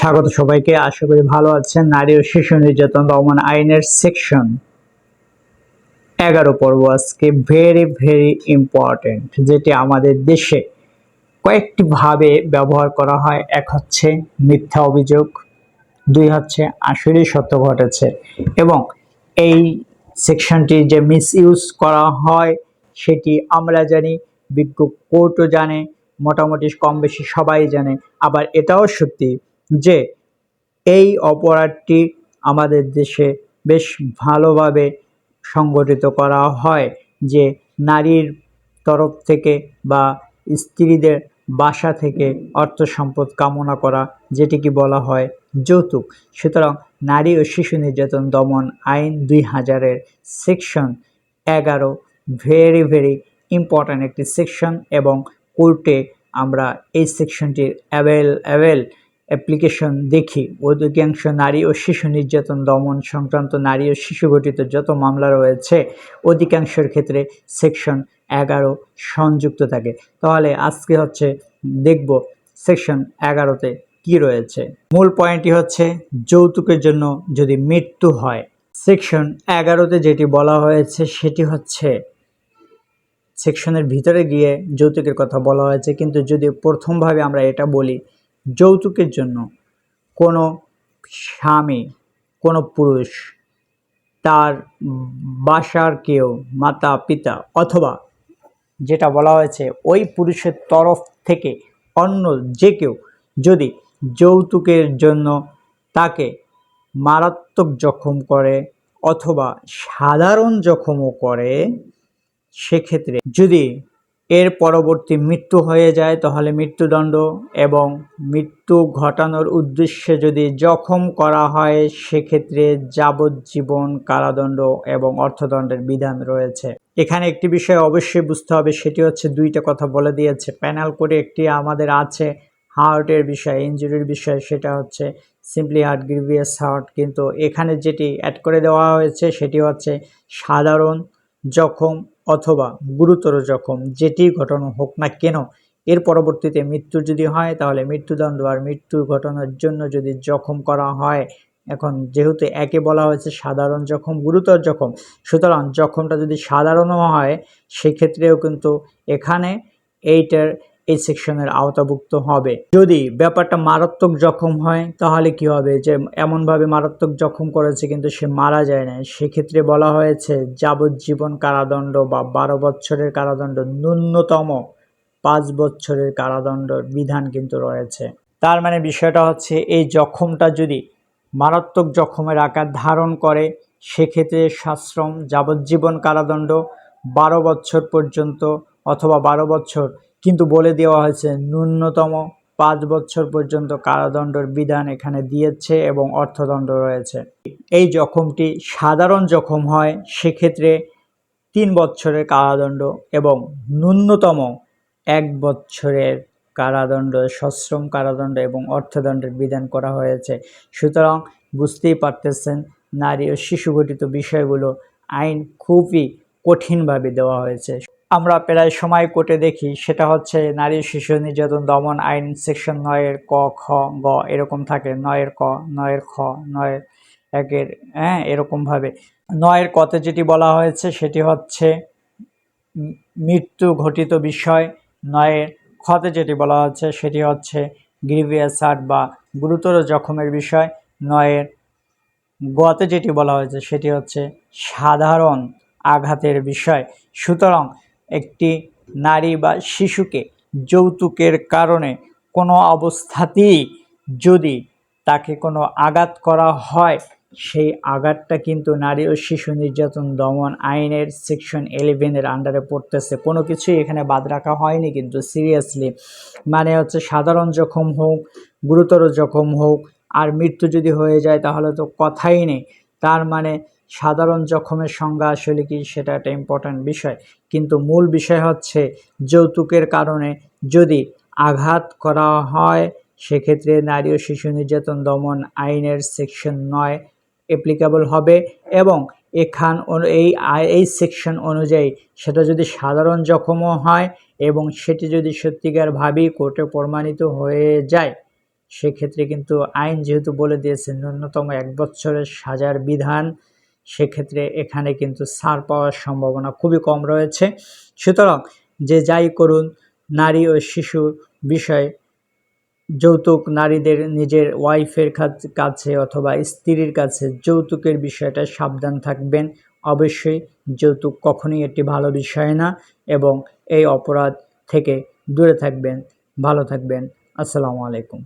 স্বাগত সবাইকে। আশা করি ভালো আছেন। নারী ও শিশু নির্যাতন দমন আইনের সেকশন এগারো পর্ব আজকে। ভেরি ভেরি ইম্পর্টেন্ট যেটি আমাদের দেশে কয়েকটি ভাবে ব্যবহার করা হয়। এক হচ্ছে মিথ্যা অভিযোগ, দুই হচ্ছে আসলেই সত্য ঘটেছে এবং এই সেকশনটি যে মিস ইউজ করা হয়, সেটি আমরা জানি, বিজ্ঞ কোর্টও জানে, মোটামুটি কম বেশি সবাই জানে। আবার এটাও সত্যি যে এই অপরাধটি আমাদের দেশে বেশ ভালোভাবে সংগঠিত করা হয় যে নারীর তরফ থেকে বা স্ত্রীদের বাসা থেকে অর্থ সম্পদ কামনা করা, যেটিকে বলা হয় যৌতুক। সুতরাং নারী ও শিশু নির্যাতন দমন আইন দুই হাজারের সেকশন এগারো ভেরি ভেরি ইম্পর্ট্যান্ট একটি সেকশন এবং কোর্টে আমরা এই সেকশনটির অ্যাভেল অ্যাভেল অ্যাপ্লিকেশন দেখি। অধিকাংশ নারী ও শিশু নির্যাতন, দমন সংক্রান্ত নারী ও শিশু ঘটিত যত মামলা রয়েছে, অধিকাংশের ক্ষেত্রে সেকশন এগারো সংযুক্ত থাকে। তাহলে আজকে হচ্ছে দেখব সেকশন এগারোতে কি রয়েছে। মূল পয়েন্টটি হচ্ছে যৌতুকের জন্য যদি মৃত্যু হয়। সেকশন এগারোতে যেটি বলা হয়েছে সেটি হচ্ছে সেকশনের ভিতরে গিয়ে যৌতুকের কথা বলা হয়েছে। কিন্তু যদি প্রথমভাবে আমরা এটা বলি যৌতুকের জন্য কোনো স্বামী, কোনো পুরুষ তার বাসার কেউ, মাতা, পিতা অথবা যেটা বলা হয়েছে ওই পুরুষের তরফ থেকে অন্য যে কেউ যদি যৌতুকের জন্য তাকে মারাত্মক জখম করে অথবা সাধারণ জখমও করে, সেক্ষেত্রে যদি এর পরবর্তী মৃত্যু হয়ে যায়, তাহলে মৃত্যুদণ্ড এবং মৃত্যু ঘটানোর উদ্দেশ্যে যদি জখম করা হয়, সেক্ষেত্রে যাবজ্জীবন কারাদণ্ড এবং অর্থদণ্ডের বিধান রয়েছে। এখানে একটি বিষয় অবশ্যই বুঝতে হবে, সেটি হচ্ছে দুইটা কথা বলে দিয়েছে। প্যানেল করে একটি আমাদের আছে হার্টের বিষয় ইঞ্জুরির বিষয়, সেটা হচ্ছে সিম্পলি হার্ট, গ্রিভিয়াস হার্ট। কিন্তু এখানে যেটি অ্যাড করে দেওয়া হয়েছে, সেটি হচ্ছে সাধারণ জখম অথবা গুরুতর জখম, যেটি ঘটনা হোক না কেন, এর পরবর্তীতে মৃত্যু যদি হয়, তাহলে মৃত্যুদণ্ড আর মৃত্যু ঘটনার জন্য যদি জখম করা হয়, এখন যেহেতু একে বলা হয়েছে সাধারণ জখম, গুরুতর জখম, সুতরাং জখমটা যদি সাধারণও হয়, সেক্ষেত্রেও কিন্তু এখানে এইটার এই সেকশনের আওতাভুক্ত হবে। যদি ব্যাপারটা মারাত্মক জখম হয়, তাহলে কি হবে? যে এমনভাবে মারাত্মক জখম করেছে কিন্তু সে মারা যায় না সেক্ষেত্রে বলা হয়েছে, যাবজ্জীবন কারাদণ্ড বা বারো বছরের কারাদণ্ড, ন্যূনতম পাঁচ বছরের কারাদণ্ডর বিধান কিন্তু রয়েছে। তার মানে বিষয়টা হচ্ছে, এই জখমটা যদি মারাত্মক জখমের আকার ধারণ করে, সেক্ষেত্রে সাশ্রম, যাবজ্জীবন কারাদণ্ড, বারো বছর পর্যন্ত অথবা বারো বছর কিন্তু বলে দেওয়া হয়েছে, ন্যূনতম পাঁচ বছর পর্যন্ত কারাদণ্ডের বিধান এখানে দিয়েছে এবং অর্থদণ্ড রয়েছে। এই জখমটি সাধারণ জখম হয় সেক্ষেত্রে তিন বছরের কারাদণ্ড এবং ন্যূনতম এক বছরের কারাদণ্ড, সশ্রম কারাদণ্ড এবং অর্থদণ্ডের বিধান করা হয়েছে। সুতরাং বুঝতেই পারতেছেন, নারী ও শিশু ঘটিত বিষয়গুলো আইন খুবই কঠিনভাবে দেওয়া হয়েছে। আমরা প্রায় সময় কোর্টে দেখি, সেটা হচ্ছে নারী শিশু নির্যাতন দমন আইন সেকশন নয়ের ক, খ, গ, এরকম থাকে। নয়ের ক, নয়ের খ নয়ের একের হ্যাঁ এরকমভাবে। নয়ের কতে যেটি বলা হয়েছে, সেটি হচ্ছে মৃত্যু ঘটিত বিষয়। নয়ের খতে যেটি বলা হচ্ছে, সেটি হচ্ছে গ্রিভিয়াস হার্ট বা গুরুতর জখমের বিষয়। নয়ের গতে যেটি বলা হয়েছে, সেটি হচ্ছে সাধারণ আঘাতের বিষয়। সুতরাং একটি নারী বা শিশুকে যৌতুকের কারণে কোনো অবস্থাতেই যদি তাকে কোনো আঘাত করা হয়, সেই আঘাতটা কিন্তু নারী ও শিশু নির্যাতন দমন আইনের সেকশন এলেভেনের আন্ডারে পড়তেছে। কোনো কিছুই এখানে বাদ রাখা হয়নি কিন্তু সিরিয়াসলি মানে হচ্ছে সাধারণ জখম হোক, গুরুতর জখম হোক, আর মৃত্যু যদি হয়ে যায় তাহলে তো কথাই নেই। তার মানে সাধারণ জখমের সংজ্ঞা আসলে কি সেটা একটা ইম্পর্ট্যান্ট বিষয়। কিন্তু মূল বিষয় হচ্ছে যৌতুকের কারণে যদি আঘাত করা হয়, সেক্ষেত্রে নারী ও শিশু নির্যাতন দমন আইনের সেকশন নয় অ্যাপ্লিকেবল হবে এবং এখান এই এই সেকশন অনুযায়ী সেটা যদি সাধারণ জখমও হয় এবং সেটি যদি সত্যিকারভাবেই কোর্টে প্রমাণিত হয়ে যায়, সেক্ষেত্রে কিন্তু আইন যেহেতু বলে দিয়েছে, ন্যূনতম এক বছরের সাজার বিধান সেক্ষেত্রে এখানে কিন্তু ছাড় পাওয়ার সম্ভাবনা খুবই কম রয়েছে। সুতরাং যে যাই করুন, নারী ও শিশু বিষয়ে যৌতুক নারীদের নিজের ওয়াইফের কাছে অথবা স্ত্রীর কাছে যৌতুকের বিষয়টা সাবধান থাকবেন। অবশ্যই যৌতুক কখনোই একটি ভালো বিষয় না এবং এই অপরাধ থেকে দূরে থাকবেন। ভালো থাকবেন। আসসালামু আলাইকুম।